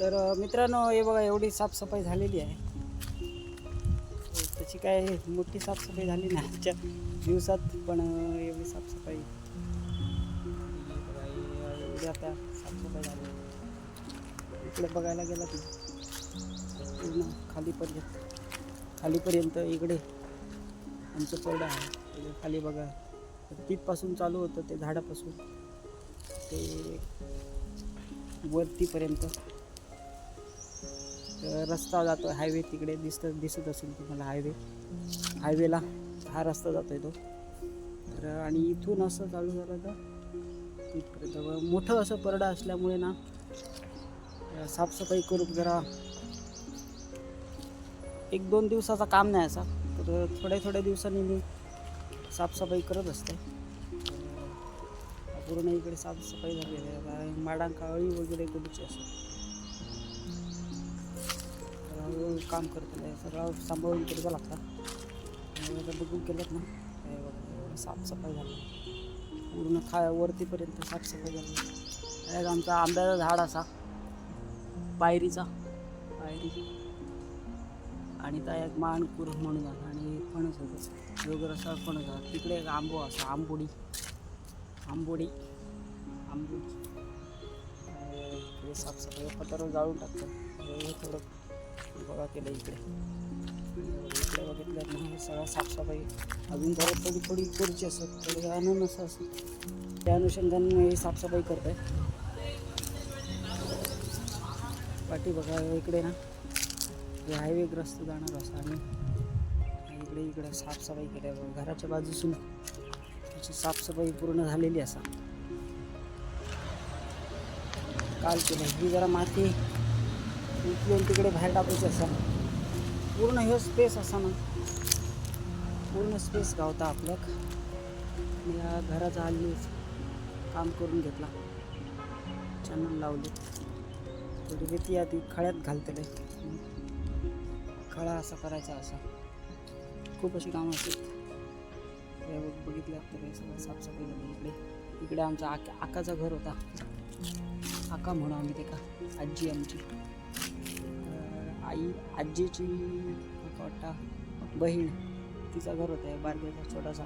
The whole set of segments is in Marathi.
तर मित्रांनो हे बघा एवढी साफसफाई झालेली आहे. त्याची काय मोठी साफसफाई झाली नाही आजच्या दिवसात पण एवढी साफसफाई. एवढी आता साफसफाई झाली. इकडे बघायला गेलं की पूर्ण खालीपर्यंत खालीपर्यंत इकडे आमचं परडं आहे. खाली बघा. तिथपासून चालू होतं ते झाडापासून. ते वरतीपर्यंत. तर रस्ता जातो हायवे तिकडे दिसत दिसत असेल तुम्हाला हायवे हायवेला हा रस्ता जातो आहे तो. तर आणि इथून असं चालू झालं तर तिथपर्यंत मोठं असं परडा असल्यामुळे ना साफसफाई करून जरा एक दोन दिवसाचा काम नाही असा. तर थोड्या थोड्या दिवसांनी मी साफसफाई करत असते. पूर्ण इकडे साफसफाई झालेली आहे. माडांका अळी वगैरे करूची असं. हळूहळू काम करत आहे. सगळं सांभाळून करायचं लागतं आता. बघून केलं ना एवढं साफसफाई झाली. पूर्ण खा वरतीपर्यंत साफसफाई झाली. एक आमचा आंब्याचा झाड असा. पायरीचा. पायरी. आणि त्या एक माणपूर म्हणून झाला आणि फणस होतं वगैरे असा फणस झाला तिकडे एक आंबो असा आंबोडी. आंबोडी. आंबोडी. इकडे साफसफाई पत्र जाळून टाकतात. हे थोडं बघा केलं इकडे. इकडे बघितलं ना हे सगळं साफसफाई. अजून जरा थोडी थोडी करूची असत थोडी आनंद असं असत त्या अनुषंगानं हे साफसफाई आहे पाठी बघा इकडे ना. हे हायवेग्रस्त जाणार असं आम्ही इकडे इकडे साफसफाई केल्या घराच्या बाजूसून त्याची साफसफाई पूर्ण झालेली असा. काल केलं. ही जरा माती उचलून तिकडे बाहेर टाकायची असा. पूर्ण हे स्पेस असा ना. पूर्ण स्पेस गावता आपल्याक. या घराचा हल्ली काम करून घेतला. चॅनल लावली. थोडी रेती आधी खळ्यात घालतले. खळा असा करायचा असा. खूप अशी कामं असतात हे बघ- बघितलं तर हे सगळं साफसफाई झाली इकडे. इकडे आमचा आका आकाचा घर होता. आका म्हणू आम्ही ते का आजी आमची. आई आजीची वाटा बहीण तिचं घर होतं बारक्याचा छोटासा.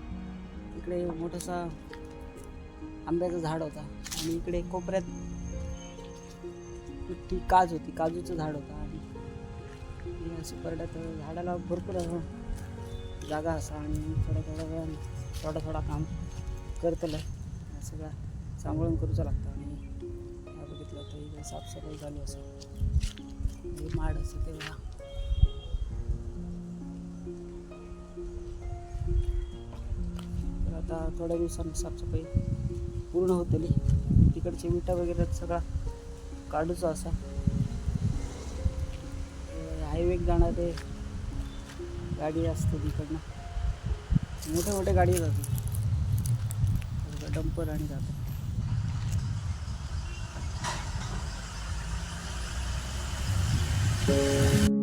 इकडे मोठासा आंब्याचं झाड होता. आणि इकडे कोपऱ्यात ती काज होती काजूचं झाड होतं. आणि असं परड्यात झाडाला भरपूर जागा असा आणि थोड्या थोड्या थोडा थोडा काम करतलं. सगळं सांभाळून करूचं लागतं आणि काय बघितलं तर इकडे साफसफाई चालू असं. हे माड असं तेव्हा तर आता थोड्या दिवसांनी साफसफाई पूर्ण होतली. तिकडचे विटा वगैरे सगळा काढूचा असा. हायवे जाणारे गाडी असते तिकडनं. मोठे मोठे गाडी जातो डंपर आणि जातात you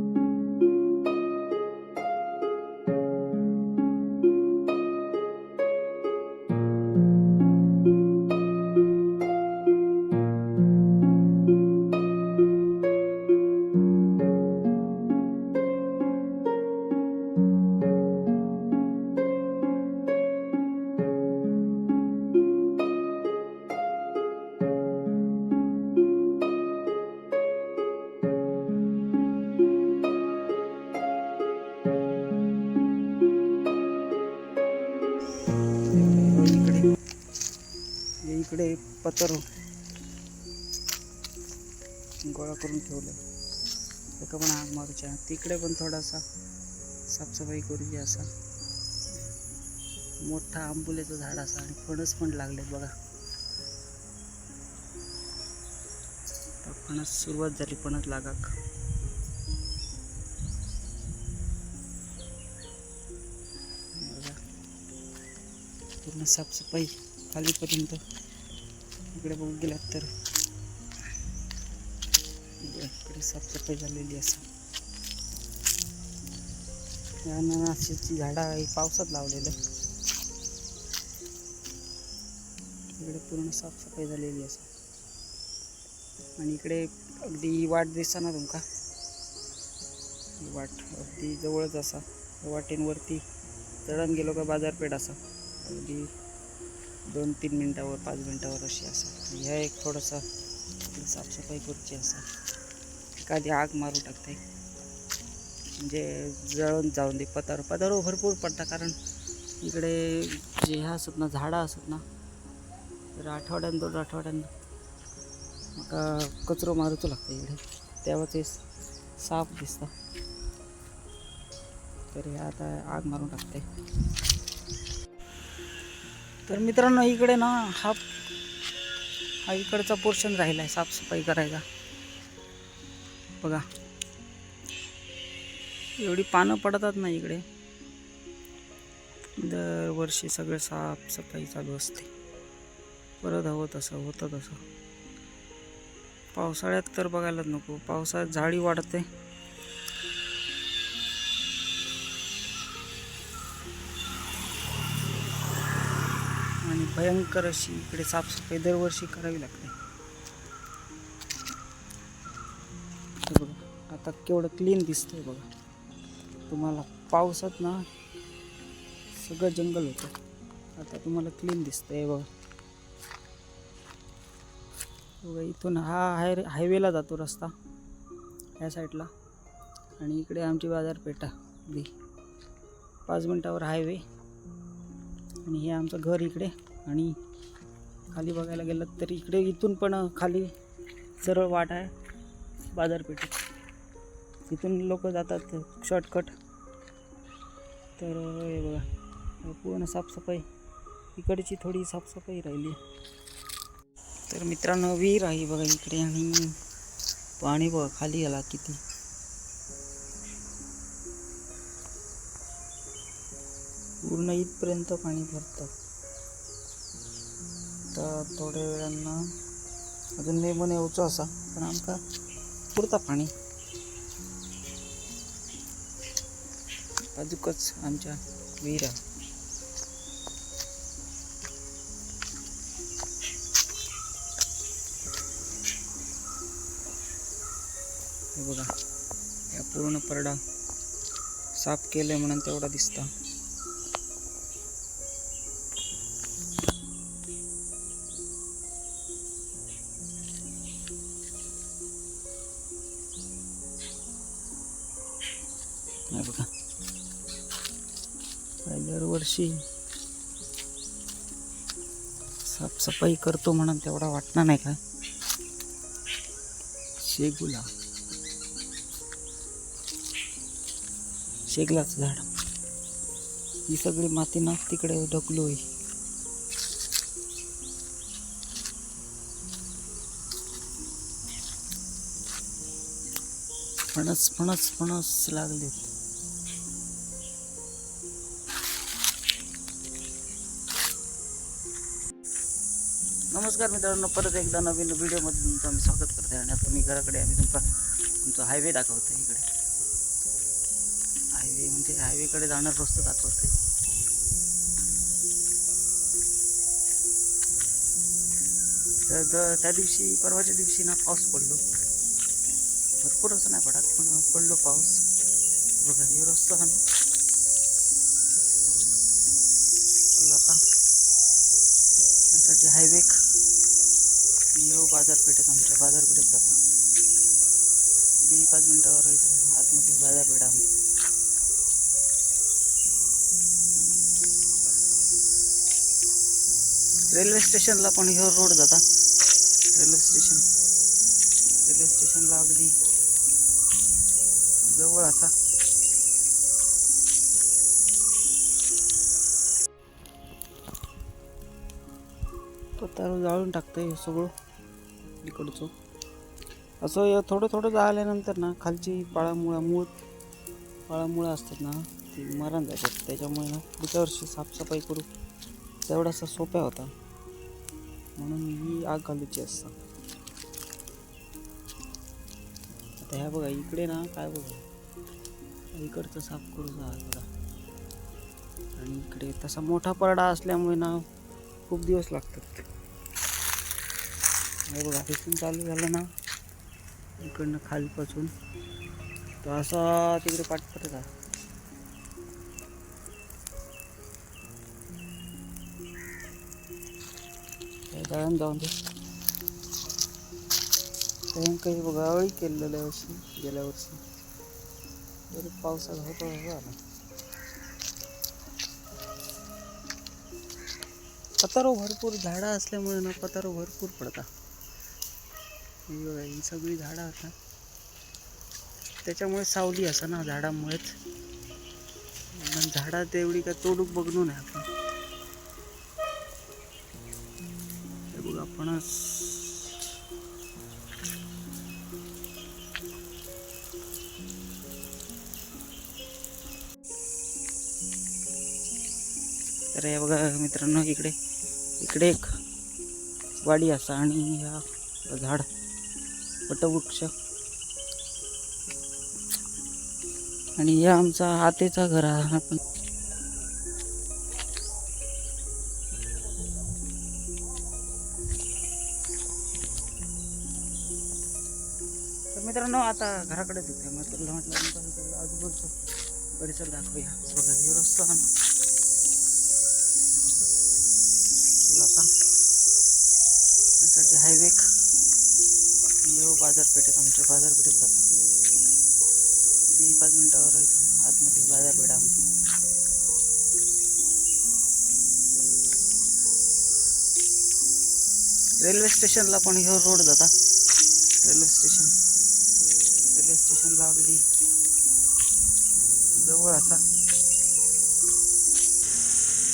इकडे गोळा करून ठेवलं. एका पण आग मारूच्या. तिकडे पण थोडासा साफसफाई करूची असा. मोठा आंबुलेचं झाड असा आणि फणस पण लागले बघा. फणस सुरुवात झाली फणस लागाक. पूर्ण साफसफाई खालीपर्यंत. इकडे बघू गेलात तर. इकडे साफसफाई झालेली असं. अनारशीची झाडं आहे पावसात लावलेलं. इकडे पूर्ण साफसफाई झालेली असं. आणि इकडे अगदी वाट दिसता ना तुमका वाट अगदी जवळच असा. वाटेंवरती चढण गेलो का बाजारपेठ असा. अगदी दोन तीन मिनटावर पाच मिनटावर अशी असा. ह्या एक थोडंसं साफसफाई करूची असा. एखादी आग मारू टाकते. म्हणजे जळून जाऊन दे पदार पदार भरपूर पडता कारण इकडे जे ह्या असत ना झाडं असत ना तर आठवड्यान दोन आठवड्यान म्हाका कचरो मारूचो लागता इकडे. तेव्हा ते साफ दिसता. तर हे आता आग मारून टाकते. तर मित्रांनो इकडे ना हा हा इकडचा पोर्शन राहिला आहे साफसफाई करायचा. बघा. एवढी पानं पडतात ना इकडे. दरवर्षी सगळं साफसफाई चालू असते. परत हवं तसं होतं तसं. पावसाळ्यात तर बघायलाच नको. पावसाळ्यात झाडी वाढते. भयंकर अशी इकडे साफसफाई दरवर्षी करावी लागते. बघा आता केवढं क्लीन दिसतंय बघा. तुम्हाला पावसात ना सगळं जंगल होतं. आता तुम्हाला क्लीन दिसतंय बघा. बघा इथून हा हाय हायवेला जातो रस्ता ह्या साईडला आणि इकडे आमची बाजारपेठा पाच मिनटावर हायवे आणि हे आमचं घर इकडे. आणि खाली बघायला गेलं तर इकडे इथून पण खाली सरळ वाट आहे बाजारपेठेत इथून लोक जातात शॉर्टकट तर हे बघा पूर्ण साफसफाई. इकडची थोडी साफसफाई राहिली. तर मित्रांनो विहीर आहे बघा इकडे आणि पाणी बघा खाली आला किती. पूर्ण इथपर्यंत पाणी भरतं. तर थोड्या वेळांना अजून मे पण येऊचो असा पण आमका पुरता पाणी. अजूकच आमच्या विहिरा हे बघा या पूर्ण परडा साफ केलंय म्हणून तेवढा दिसता. दरवर्षी साफसफाई करतो म्हणून तेवढा वाटणार नाही का? शेगुला. शेगलाच झाड. ही सगळी माती ना तिकडे ढकलू आहे फणस फणस फणस लागलेत. नमस्कार मित्रांनो परत एकदा नवीन व्हिडिओमध्ये तुमचं आम्ही स्वागत करते आणि आता मी घराकडे आम्ही तुमचा तुमचा हायवे दाखवतो इकडे. हायवे म्हणजे हायवेकडे जाणार रस्ता दाखवते तर त्या दिवशी परवाच्या दिवशी ना पाऊस पडलो. भरपूर असं नाही पडत पण पडलो पाऊस. बघा हे रस्ता हा ना. आता त्यासाठी हायवे बाजारपेठेत आमच्या बाजारपेठेत जाता. बी पाच मिनटावर आहे आतमध्ये बाजारपेठ आमची. रेल्वे स्टेशनला पण ह्यो रोड जाता. रेल्वे स्टेशन रेल्वे स्टेशनला अगदी जवळ असा. पतार जाळून टाकतं हे सगळं. इकडचं. असं थोडं थोडं जाळल्यानंतर ना खालची पाळामुळं मूळ पाळामुळं असतात ना ती मरण जातात. त्याच्यामुळे ना पुढच्या वर्षी साफसफाई करू तेवढासा सोप्या होता. म्हणून ही आग घालूची असता. आता ह्या बघा इकडे ना काय बघा. इकडचं साफ करू जा बघा. आणि इकडे तसा मोठा परडा असल्यामुळे ना खूप दिवस लागतात. हे बघा तिथून चालू झालं ना. इकडनं खालीपासून. तो असा तिकडे पाठ आहे. जाऊन दे. काही बघा अळी केलेल्या वर्षी गेल्या वर्षी. तरी पावसात होतो आला पतारो भरपूर झाडं असल्यामुळे ना पतारो भरपूर पडतात. ही बघा ही सगळी झाडं आता. त्याच्यामुळे सावली असं ना झाडामुळेच. पण झाडात एवढी काय तोडूक बघणू नाही आपण. हे बघा आपणच. तर हे बघा मित्रांनो इकडे इकडे एक वाडी असा आणि ह्या झाड. वटवृक्ष आणि या आमचा आतेचा घर आहे. आपण मित्रांनो आता घराकडेच येते मग तुला म्हटलं आपण आजूबाजूचा परिसर दाखवूया. बघा हे रस्ता आता त्यासाठी हायवे येऊ बाजारपेठेत आमच्या बाजारपेठेत जाता. मी पाच मिनिटावर राहायचं आतमध्ये बाजारपेठ आम्ही रेल्वे स्टेशनला पण हे रोड जाता. Railway station. रेल्वे स्टेशनला अगदी जवळ असा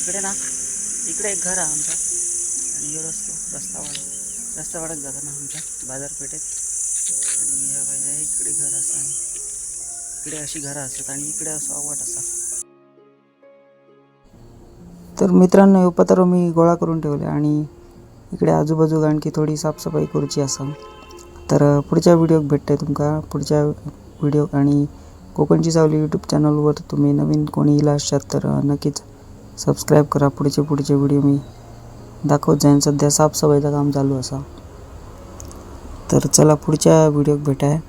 इकडे ना इकडे एक घर आहे आमचं. आणि हे रस्तो रस्ता वाढत रस्ता वाढत जाता ना आमच्या बाजारपेठेत. इकडे घर असा इकडे अशी घरं असतात आणि इकडे असं आवाट असा. तर मित्रांनो हे पत्र मी गोळा करून ठेवले आणि इकडे आजूबाजूक आणखी थोडी साफसफाई करूची असा तर पुढच्या व्हिडिओक भेटते तुमका. पुढच्या व्हिडिओ आणि कोकणची सावली यूट्यूब चॅनलवर तुम्ही नवीन कोणी इला असतात तर नक्कीच सबस्क्राईब करा. पुढचे पुढचे व्हिडिओ मी दाखवत जाईन. सध्या साफसफाईचं काम चालू असा तर चला पुढच्या व्हिडिओत भेटाय.